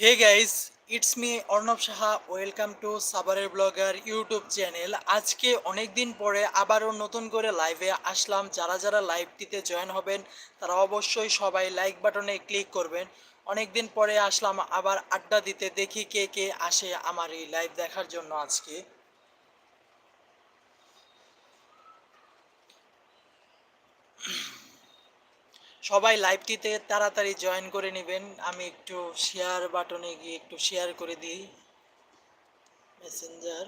Hey guys it's me Arnab Saha welcome to সাবারের blogger YouTube channel আজকে অনেক দিন পরে আবারও নতুন করে লাইভে আসলাম। যারা যারা লাইভটিতে জয়েন হবেন, তারা অবশ্যই সবাই লাইক বাটনে ক্লিক করবেন। অনেক দিন পরে আসলাম আবার আড্ডা দিতে। দেখি কে কে আসে আমার এই লাইভ দেখার জন্য আজকে। সবাই লাইভটিতে তাড়াতাড়ি জয়েন করে নেবেন। আমি একটু শেয়ার বাটনে গিয়ে একটু শেয়ার করে দিই। মেসেঞ্জার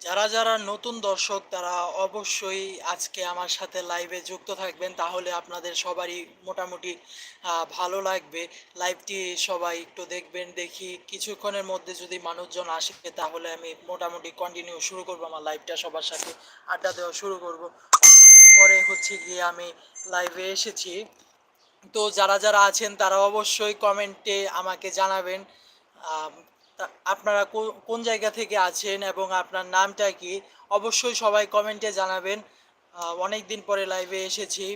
যারা যারা নতুন দর্শক, তারা অবশ্যই আজকে আমার সাথে লাইভে যুক্ত থাকবেন। তাহলে আপনাদের সবারই মোটামুটি ভালো লাগবে। লাইভটি সবাই একটু দেখবেন, দেখি কিছুক্ষণের মধ্যে যদি মানুষজন আসে, তাহলে আমি মোটামুটি কন্টিনিউ শুরু করব আমার লাইভটা সবার সাথে, আড্ডা দেওয়া শুরু করব। পরে হচ্ছে গিয়ে আমি লাইভে এসেছি। তো যারা যারা আছেন, তারা অবশ্যই কমেন্টে আমাকে জানাবেন। আপনারা কোন জায়গা থেকে আছেন এবং আপনার নামটা কি, অবশ্যই সবাই কমেন্টে জানাবেন। অনেক দিন পরে লাইভে এসেছি।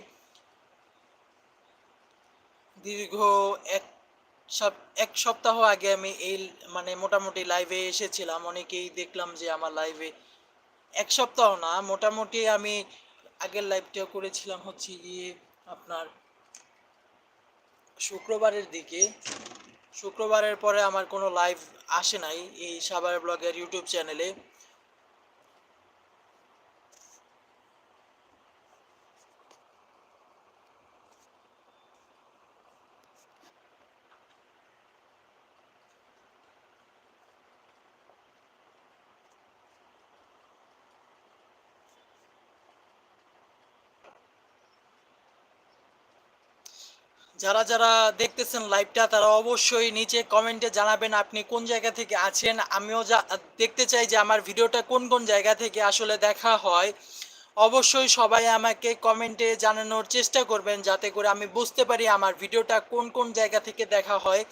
দীর্ঘ এক এক সপ্তাহ আগে আমি এই মানে মোটামুটি লাইভে এসেছিলাম। অনেকেই দেখলাম যে আমার লাইভে এক সপ্তাহ না, মোটামুটি আমি আগের লাইভটা করেছিলাম হচ্ছে গিয়ে আপনার শুক্রবারের দিকে। শুক্রবারের পরে আমার কোনো লাইভ আসে নাই এই সাবার ব্লগের ইউটিউব চ্যানেলে যারা যারা দেখতেছেন লাইভটা তারা অবশ্যই নিচে কমেন্টে জানাবেন আপনি কোন জায়গা থেকে আছেন। আমিও যা, দেখতে চাই যে আমার ভিডিওটা কোন কোন জায়গা থেকে আসলে দেখা হয়। অবশ্যই সবাই আমাকে কমেন্টে জানানোর চেষ্টা করবেন, যাতে করে আমি বুঝতে পারি আমার ভিডিওটা কোন কোন জায়গা থেকে দেখা হয়।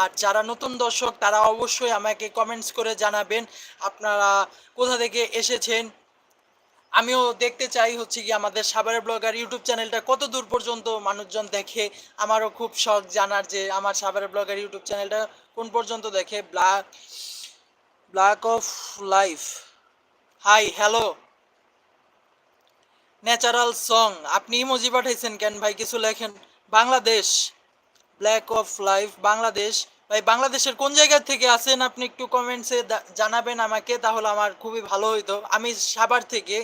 আর যারা নতুন দর্শক, তারা অবশ্যই আমাকে কমেন্টস করে জানাবেন, আপনারা কোথা থেকে এসেছেন আমিও দেখতে চাই হচ্ছে কি আমাদের সাভারের ব্লগার ইউটিউব চ্যানেলটা কত দূর পর্যন্ত মানুষজন দেখে। আমারও খুব শখ জানার যে আমার সাভারের ব্লগার ইউটিউব চ্যানেলটা কোন পর্যন্ত দেখে। Black black of life. Hi, hello. Natural song. আপনি ইমোজি পাঠাইছেন কেন ভাই? কিছু লেখেন। Bangladesh. Black of life, Bangladesh. ভাই, বাংলাদেশের কোন জায়গা থেকে আছেন? আপনি একটু কমেন্টসে জানাবেন আমাকে, তাহলে আমার খুবই ভালো হইতো। আমি সাভার থেকে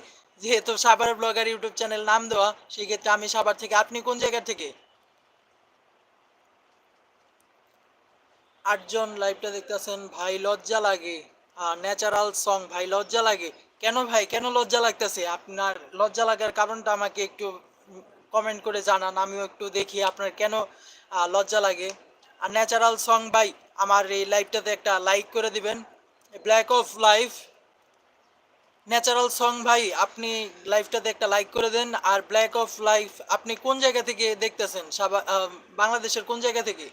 যেহেতু সাভার ব্লগার ইউটিউব চ্যানেল নাম দেওয়া সেই ক্ষেত্রে আমি সাভার থেকে, আপনি কোন জায়গা থেকে? আটজন লাইভটা দেখতেছেন, ভাই লজ্জা লাগে। ন্যাচারাল সং ভাই লজ্জা লাগে। কেন ভাই, কেন লজ্জা লাগতেছে? আপনার লজ্জা লাগার কারণটা আমাকে একটু কমেন্ট করে জানান, আমিও একটু দেখি আপনার কেন লজ্জা লাগে। আর ন্যাচারাল সং ভাই, আমার এই লাইভটাতে একটা লাইক করে দিবেন। Black of life natural song ভাই, আপনি লাইভটাতে একটা লাইক করে দেন, আর ব্ল্যাক অফ লাইফ আপনি কোন জায়গা থেকে দেখতেছেন? বাংলাদেশের কোন জায়গা থেকে?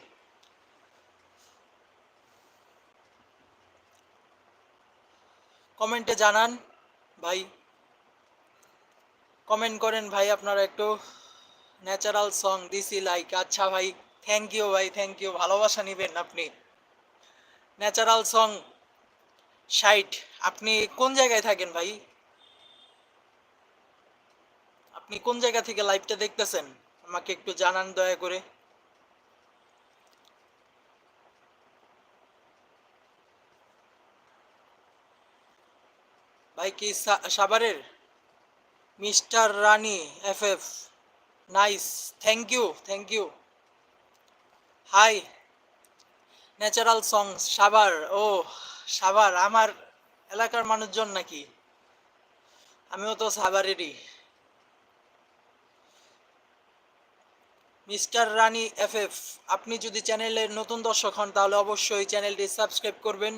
কমেন্টে জানান ভাই। কমেন্ট করেন ভাই আপনারা একটু। ন্যাচারাল সং দিসি লাইক আচ্ছা ভাই থ্যাংক ইউ ভাই থ্যাংক ইউ ভালোবাসা নেবেন আপনি। Natural song. সাইট আপনি কোন জায়গায় থাকেন ভাই? আপনি কোন জায়গা থেকে লাইভটা দেখতেছেন? আমাকে একটু জানান দয়া করে। ভাই কি সা- সাভারের? Mister Rani F F nice. Thank you thank you. Hi. Natural song, Savar. ও সাভার, আমার এলাকার মানুষজন নাকি? আমিও তো সাভারেরই। মিস্টার রানী এফ এফ আপনি যদি চ্যানেলের নতুন দর্শক হন, তাহলে অবশ্যই চ্যানেলটি সাবস্ক্রাইব করবেন।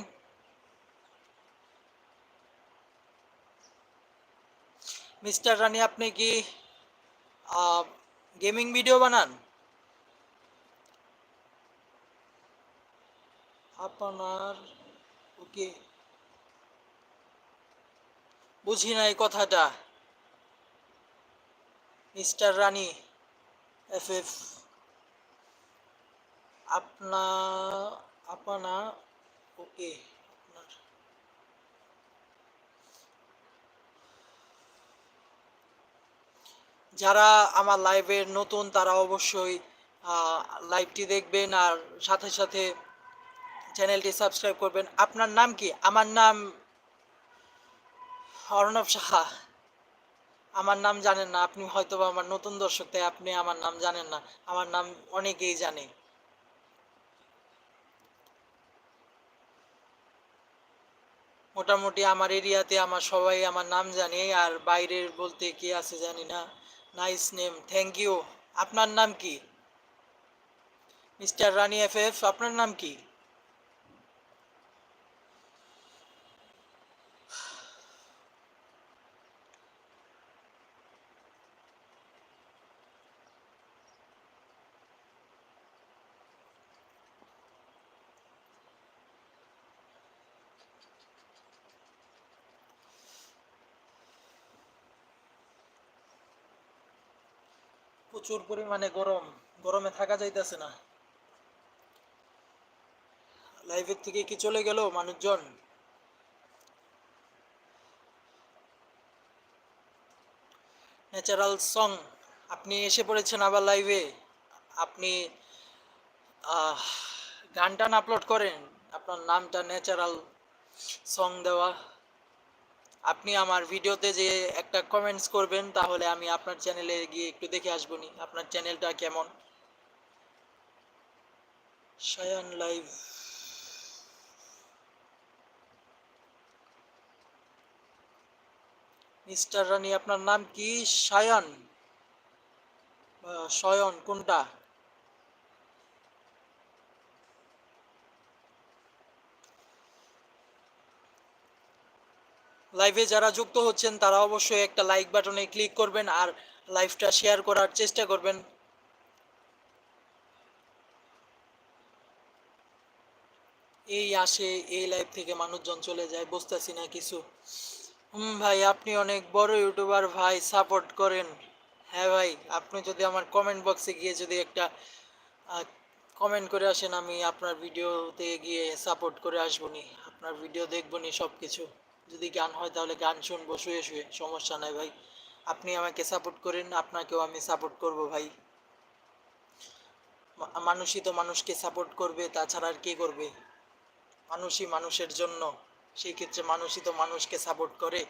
মিস্টার রানি, আপনি কি গেমিং ভিডিও বানান? আপনার ওকে বুঝি নাই কথাটা। মিস্টার রানী এফ এফ আপনা আপনা, ওকে যারা আমার লাইভের নতুন, তারা অবশ্যই লাইভটি দেখবেন, আর সাথে সাথে চ্যানেলটি সাবস্ক্রাইব করবেন। আপনার নাম কি? আমার নাম অর্ণব সাহা। আমার নাম জানেন না। আপনি হয়তো আমার নতুন দর্শক, তাই আপনি আমার নাম জানেন না। আমার নাম অনেকেই জানে। মোটামুটি আমার এরিয়াতে আমার সবাই আমার নাম জানে, আর বাইরের বলতে কি আছে জানি না। নাইস নেম থ্যাংক ইউ আপনার নাম কি? মিস্টার রানি এফ এফ, আপনার নাম কি? প্রচুর পরিমাণে গরম, গরমে থাকা যাইতেছে না। লাইভের থেকে কি চলে গেল মানুষজন? ন্যাচারাল সং আপনি এসে পড়েছেন আবার লাইভে আপনি গান টান আপলোড করেন, আপনার নামটা ন্যাচারাল সং দেওয়া। আপনি আমার ভিডিওতে যে একটা কমেন্টস করবেন, তাহলে আমি আপনার চ্যানেলে গিয়ে একটু দেখে আসব নি। আপনার চ্যানেলটা কেমন? সায়ান লাইভ মিস্টার রানী আপনার নাম কি? সায়ন শয়ন কোনটা? লাইভে যারা যুক্ত হচ্ছেন, তারা অবশ্যই একটা লাইক বাটনে ক্লিক করবেন আর লাইভটা শেয়ার করার চেষ্টা করবেন। এই আসে, এই লাইভ থেকে মানুষজন চলে যায়, বুঝতেছি না কিছু। হুম ভাই, আপনি অনেক বড় ইউটিউবার ভাই সাপোর্ট করেন। হ্যাঁ ভাই, আপনি যদি আমার কমেন্ট বক্সে গিয়ে যদি একটা কমেন্ট করে আসেন, আমি আপনার ভিডিওতে গিয়ে সাপোর্ট করে আসব নি, আপনার ভিডিও দেখব নি সব কিছু যদি গান হয় তাহলে গান শুনব, শুয়ে শুয়ে। সমস্যা নাই ভাই। আপনি আমাকে সাপোর্ট করেন, আপনাকেও আমি সাপোর্ট করব ভাই। মানুষই তো মানুষকে সাপোর্ট করবে, তাছাড়া আর কে করবে? মানুষই মানুষের জন্য। সেই ক্ষেত্রে মানুষই তো মানুষকে সাপোর্ট করে।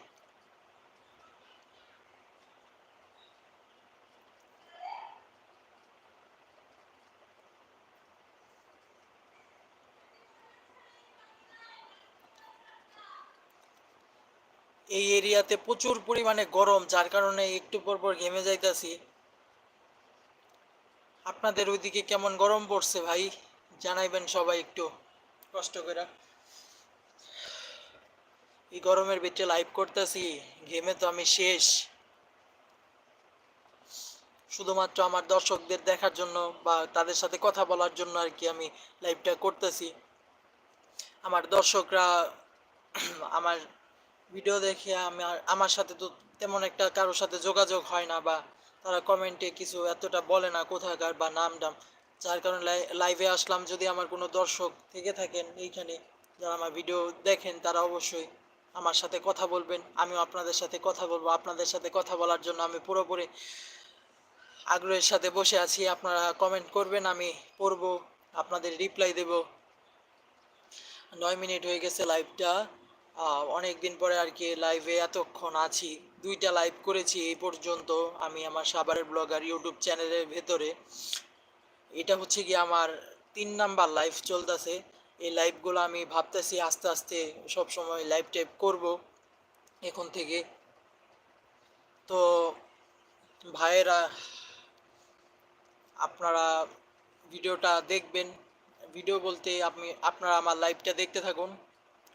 এই এরিয়াতে প্রচুর পরিমাণে গরম, যার কারণে একটু পর পর ঘেমে যাইতাছি। আপনাদের ওইদিকে কেমন গরম পড়ছে ভাই? জানাইবেন সবাই একটু, কষ্ট করে। এই গরমের ভিতরে লাইভ করতেছি, ঘেমে তো আমি শেষ। শুধুমাত্র আমার দর্শকদের দেখার জন্য বা তাদের সাথে কথা বলার জন্য আর কি আমি লাইভটা করতেছি। আমার দর্শকরা, আমার ভিডিও দেখে আমার আমার সাথে তো তেমন একটা কারোর সাথে যোগাযোগ হয় না বা তারা কমেন্টে কিছু এতটা বলে না কোথাকার বা নাম ডাম। যার কারণে লাইভে আসলাম যদি আমার কোনো দর্শক থেকে থাকেন এইখানে যারা আমার ভিডিও দেখেন তারা অবশ্যই আমার সাথে কথা বলবেন। আমিও আপনাদের সাথে কথা বলব। আপনাদের সাথে কথা বলার জন্য আমি পুরোপুরি আগ্রহের সাথে বসে আছি। আপনারা কমেন্ট করবেন, আমি পড়ব, আপনাদের রিপ্লাই দেব। নয় মিনিট হয়ে গেছে লাইভটা অনেক দিন পরে আর কি লাইভে এতক্ষণ আছি। দুইটা লাইভ করেছি এই পর্যন্ত আমি আমার সাভারের ব্লগার ইউটিউব চ্যানেলের ভেতরে। এটা হচ্ছে কি আমার তিন নাম্বার লাইভ চলতেছে। এই লাইভগুলো আমি ভাবতেছি আস্তে আস্তে সব সময় লাইভ টাইপ করব এখন থেকে। তো ভাইয়েরা, আপনারা ভিডিওটা দেখবেন। ভিডিও বলতে আপনি, আপনারা আমার লাইভটা দেখতে থাকুন।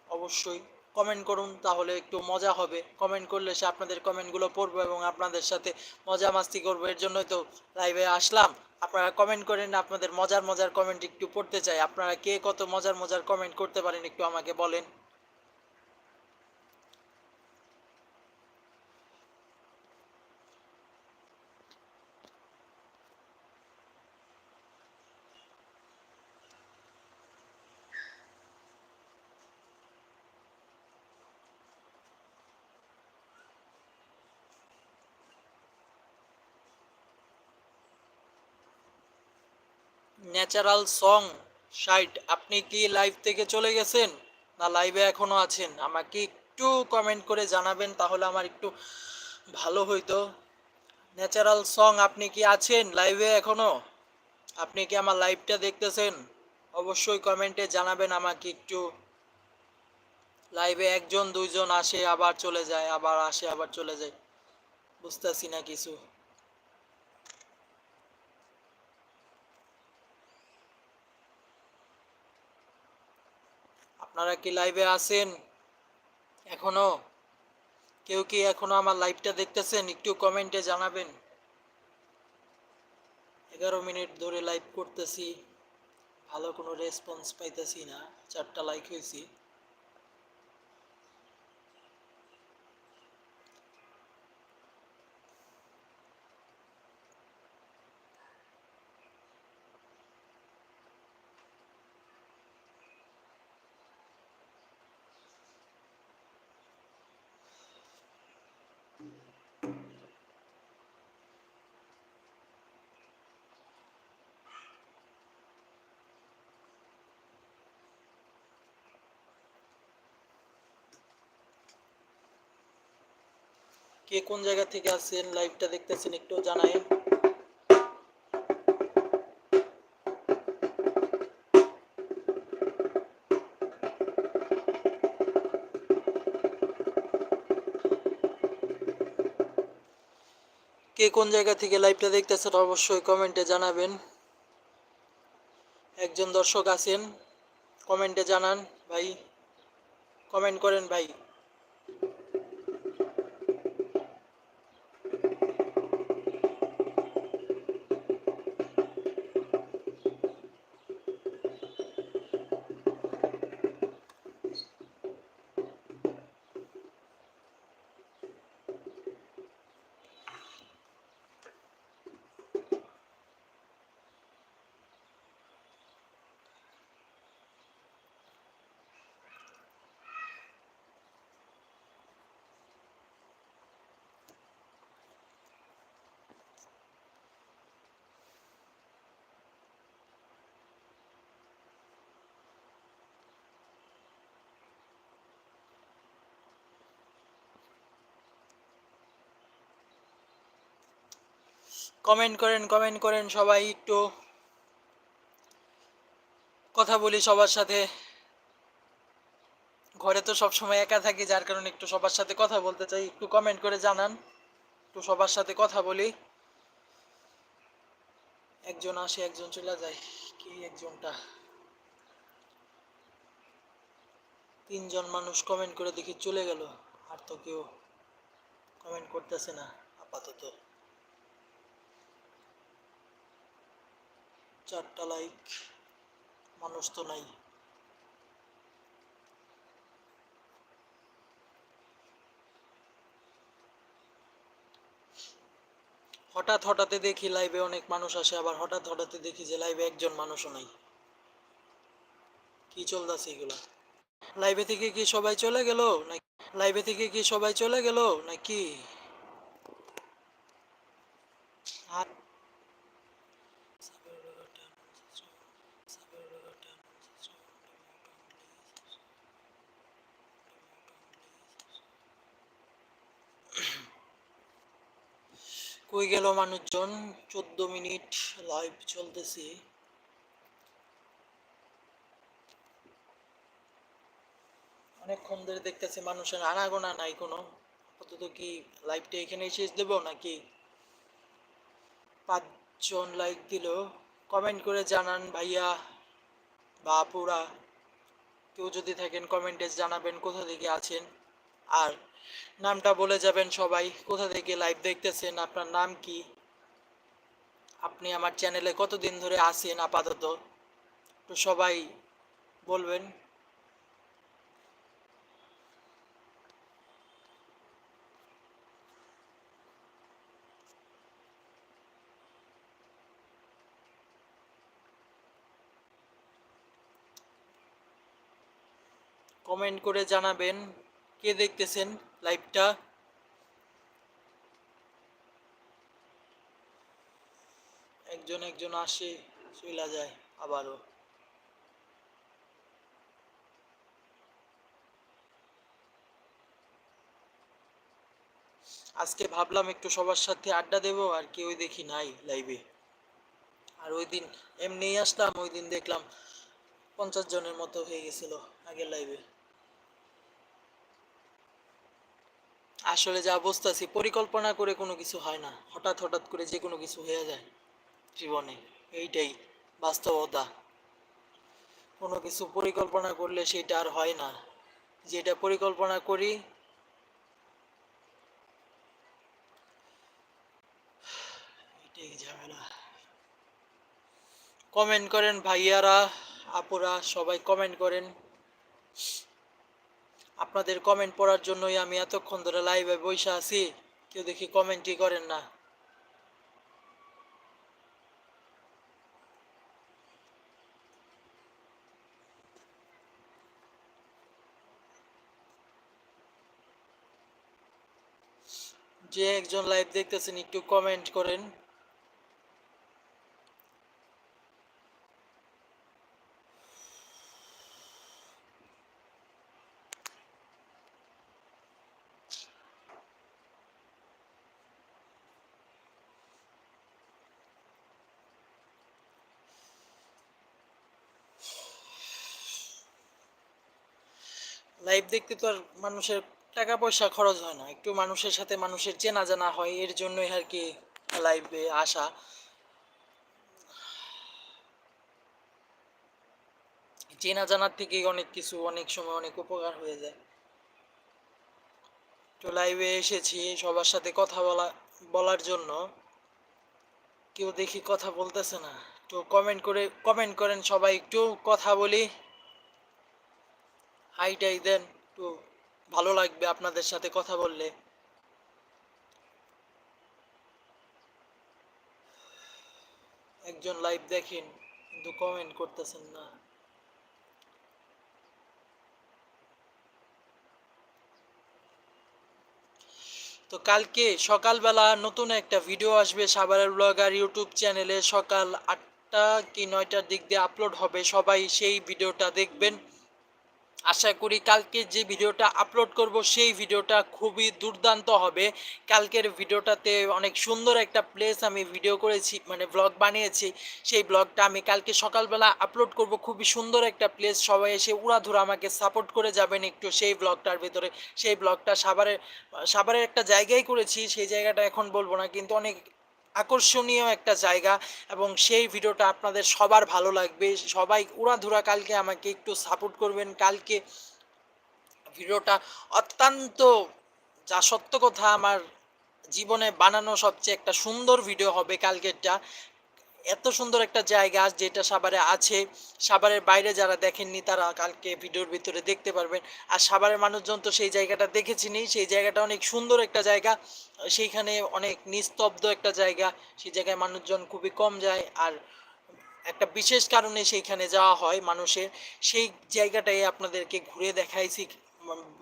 অবশ্যই। কমেন্ট করুন, তাহলে একটু মজা হবে। কমেন্ট করলে সে আপনাদের কমেন্টগুলো পড়ব এবং আপনাদের সাথে মজা মাস্তি করব। এর জন্যই তো লাইভে আসলাম। আপনারা কমেন্ট করেন, আপনাদের মজার মজার কমেন্ট একটু পড়তে চাই। আপনারা কে কত মজার মজার কমেন্ট করতে পারেন একটু আমাকে বলেন। ন্যাচারাল সং, সাইট, আপনি কি লাইভ থেকে চলে গেছেন? না, লাইভে এখনও আছেন। আমাকে একটু কমেন্ট করে জানাবেন, তাহলে আমার একটু ভালো হইতো। ন্যাচারাল সং, আপনি কি আছেন লাইভে এখনও? আপনি কি আমার লাইভটা দেখতেছেন? অবশ্যই কমেন্টে জানাবেন আমাকে একটু। লাইভে একজন, দুইজন আসে, আবার চলে যায়, আবার আসে, আবার চলে যায়। বুঝতেছি না কিছু। আপনারা কি লাইভে আছেন? এখনও? কেউ কি এখনও আমার লাইভটা দেখতেছেন? একটু কমেন্টে জানাবেন। এগারো মিনিট ধরে লাইভ করতেছি। ভালো কোনো রেসপন্স পাইতেছি না। চারটা লাইক হয়েছি। কে কোন জায়গা থেকে আছেন লাইভটা দেখতেছেন একটু জানাই কে কোন জায়গা থেকে লাইভটা দেখতেছেন অবশ্যই কমেন্টে জানাবেন। একজন দর্শক আছেন কমেন্টে জানান ভাই। কমেন্ট করেন ভাই। কমেন্ট করেন কমেন্ট করেন, সবাই একটু কথা বলি সবার সাথে। ঘরে তো সব সময় একা থাকি, যার কারণে একটু সবার সাথে কথা বলতে চাই। একটু কমেন্ট করে জানান, একটু সবার সাথে কথা বলি। একজন আসে, একজন চলে যায়। কি একজনটা? তিনজন মানুষ কমেন্ট করে দেখি চলে গেল। আর তো কেউ কমেন্ট করতেছে না, আপাতত। চারটা লাইক মানুষ তো নাই। হঠাৎ হঠাৎ দেখি লাইভে অনেক মানুষ আসে, আবার হঠাৎ হঠাৎ দেখি যে লাইভে একজন মানুষও নাই। কি চলতেছে এগুলা? লাইভে থেকে কি সবাই চলে গেল? না লাইভে থেকে কি সবাই চলে গেল? নাকি? আর কই গেল মানুষজন? চোদ্দ মিনিট লাইভ চলতেছে। অনেকক্ষণ ধরে দেখতেছি মানুষের আনাগোনা নাই কোনো। আপাতত কি লাইভটা এখানেই শেষ দেবো নাকি পাঁচজন লাইক দিল? কমেন্ট করে জানান ভাইয়া বা আপুরা কেউ যদি থাকেন কমেন্টে জানাবেন কোথা থেকে আছেন। আর নামটা বলে যাবেন সবাই। কোথা থেকে লাইভ দেখতেছেন? আপনার নাম কি? আপনি আমার চ্যানেলে কতদিন ধরে আছেন আপাতত? তো সবাই বলবেন। কমেন্ট করে জানাবেন কে দেখতেছেন? লাইভটা। একজন একজন আসে, চইলা যায় আবারও। আজকে ভাবলাম একটু সবার সাথে আড্ডা দেব, আর কেউ দেখি নাই লাইভে। আর ওই দিন এমনি আসলাম ওই দিন দেখলাম পঞ্চাশ জনের মতো হয়ে গেছিল আগের লাইভে। আসলে যা বুঝতেছি, পরিকল্পনা করে কোনো কিছু হয় না। হঠাৎ হঠাৎ করে যে কোনো কিছু হয়ে যায় জীবনে। এইটাই বাস্তবতা। কোনো কিছু পরিকল্পনা করলে সেটা আর হয় না। যেটা পরিকল্পনা করি, এটাই ঝামেলা। কমেন্ট করেন ভাইয়ারা, আপুরা, সবাই কমেন্ট করেন। আপনাদের কমেন্ট পড়ার জন্যই আমি এতক্ষণ ধরে লাইভে বসে আছি। কেউ দেখি কমেন্টই করেন না। যে একজন লাইভ দেখতেছেন, একটু কমেন্ট করেন। লাইভ দেখতে তো আর মানুষের টাকা পয়সা খরচ হয় না। একটু মানুষের সাথে মানুষের চেনা জানা হয়, এর জন্যই আর কি লাইভে আসা। চেনা জানার থেকে অনেক কিছু, অনেক সময় অনেক উপকার হয়ে যায়। তো লাইভে এসেছি সবার সাথে কথা বলা, বলার জন্য। কেউ দেখি কথা বলতেছে না। তো কমেন্ট করে কমেন্ট করেন সবাই, একটু কথা বলি। হাইটাই দেন একটু ভালো লাগবে আপনাদের সাথে কথা বললে। একজন লাইভ দেখেন, কিন্তু কমেন্ট করতেছেন না। তো কালকে সকালবেলা নতুন একটা ভিডিও আসবে সাভারের ব্লগার ইউটিউব চ্যানেলে সকাল আটটা কি নয়টার দিক দিয়ে আপলোড হবে, সবাই সেই ভিডিওটা দেখবেন। আশা করি কালকে যে ভিডিওটা আপলোড করব, সেই ভিডিওটা খুবই দুর্দান্ত হবে। কালকের ভিডিওটাতে অনেক সুন্দর একটা প্লেস আমি ভিডিও করেছি মানে ব্লগ বানিয়েছি। সেই ব্লগটা আমি কালকে সকালবেলা আপলোড করব। খুবই সুন্দর একটা প্লেস সবাই এসে উড়াধুরা আমাকে সাপোর্ট করে যাবেন একটু সেই ব্লগটার ভিতরে। সেই ব্লগটা সাভারের সাভারের একটা জায়গায় করেছি, সেই জায়গাটা এখন বলব না, কিন্তু অনেক আকর্ষণীয় একটা জায়গা এবং সেই ভিডিওটা আপনাদের সবার ভালো লাগবে। সবাই উড়াধুরা, কালকে আমাকে একটু সাপোর্ট করবেন। কালকে ভিডিওটা অত্যন্ত যা সত্য কথা, আমার জীবনে বানানো সবচেয়ে একটা সুন্দর ভিডিও হবে কালকেরটা। এত সুন্দর একটা জায়গা যেটা সাভারে আছে। সাভারের বাইরে যারা দেখেননি, তারা কালকে ভিডিওর ভিতরে দেখতে পারবেন। আর সাভারের মানুষজন তো সেই জায়গাটা দেখেছিনি সেই জায়গাটা অনেক সুন্দর একটা জায়গা। সেইখানে অনেক নিস্তব্ধ একটা জায়গা। সেই জায়গায় মানুষজন খুবই কম যায়। আর একটা বিশেষ কারণে সেইখানে যাওয়া হয় মানুষের। সেই জায়গাটাই আপনাদেরকে ঘুরে দেখাইছি।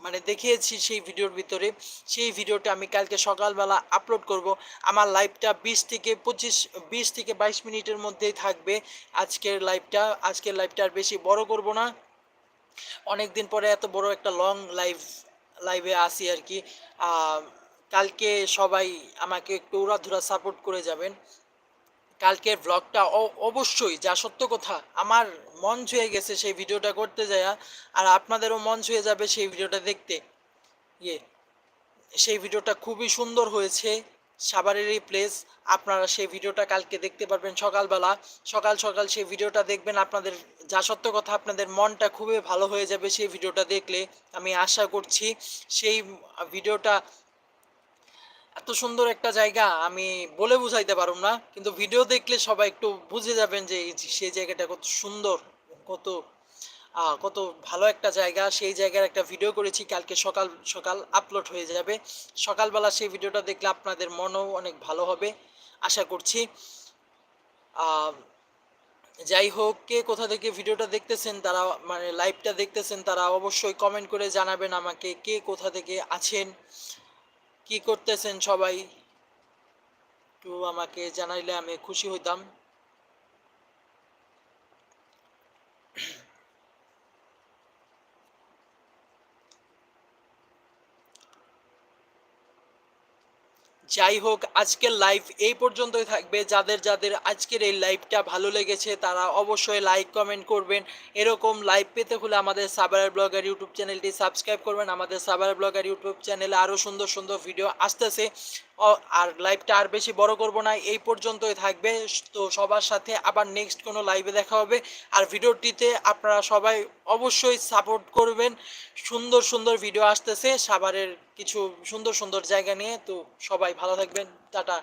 মানে দেখিয়েছি সেই ভিডিওর ভিতরে। সেই ভিডিওটা আমি কালকে সকালবেলা আপলোড করব। আমার লাইভটা বিশ থেকে পঁচিশ, বিশ থেকে বাইশ মিনিটের মধ্যেই থাকবে। আজকের লাইভটা আজকের লাইভটা আর বেশি বড় করব না। অনেক দিন পরে এত বড় একটা লং লাইভ লাইভে আসি আর কি। কালকে সবাই আমাকে একটু উড়াধুরা সাপোর্ট করে যাবেন। কালকের ব্লগটা অবশ্যই, যা সত্য কথা, আমার মন ছুঁয়ে গেছে সেই ভিডিওটা করতে যায়, আর আপনাদেরও মন ছুঁয়ে যাবে সেই ভিডিওটা দেখতে। ইয়ে সেই ভিডিওটা খুবই সুন্দর হয়েছে, সাভারেরই প্লেস আপনারা সেই ভিডিওটা কালকে দেখতে পারবেন সকালবেলা। সকাল সকাল সেই ভিডিওটা দেখবেন, আপনাদের যা সত্য কথা, আপনাদের মনটা খুবই ভালো হয়ে যাবে সেই ভিডিওটা দেখলে। আমি আশা করছি, সেই ভিডিওটা এত সুন্দর একটা জায়গা, আমি বলে বুঝাইতে পারুম না, কিন্তু ভিডিও দেখলে সবাই একটু বুঝে যাবেন যে সেই জায়গাটা কত সুন্দর, কত কত ভালো একটা জায়গা, সেই জায়গার একটা ভিডিও করেছি, কালকে সকাল সকাল আপলোড হয়ে যাবে। সকালবেলা সেই ভিডিওটা দেখলে আপনাদের মনও অনেক ভালো হবে, আশা করছি। যাই হোক, কে কোথা থেকে ভিডিওটা দেখতেছেন, তারা মানে লাইভটা দেখতেছেন, তারা অবশ্যই কমেন্ট করে জানাবেন আমাকে, কে কোথা থেকে আছেন। কি করতেছেন সবাই? একটু আমাকে জানাইলে আমি খুশি হইতাম। যাই হোক, আজকের লাইভ এই পর্যন্তই থাকবে। যাদের যাদের আজকের এই লাইভটা ভালো লেগেছে, তারা অবশ্যই লাইক কমেন্ট করবেন। এরকম লাইভ পেতে হলে আমাদের সাবার ব্লগার ইউটিউব চ্যানেলটি সাবস্ক্রাইব করবেন। আমাদের সাবার ব্লগার ইউটিউব চ্যানেলে আরও সুন্দর সুন্দর ভিডিও আসতেছে। আর লাইভটা আর বেশি বড় করব না, এই পর্যন্তই থাকবে। তো সবার সাথে আবার নেক্সট কোনো লাইভে দেখা হবে। আর ভিডিওটিতে আপনারা সবাই অবশ্যই সাপোর্ট করবেন। সুন্দর সুন্দর ভিডিও আসতেছে, সাভারের কিছু সুন্দর সুন্দর জায়গা নিয়ে। তো সবাই ভালো থাকবেন। টাটা।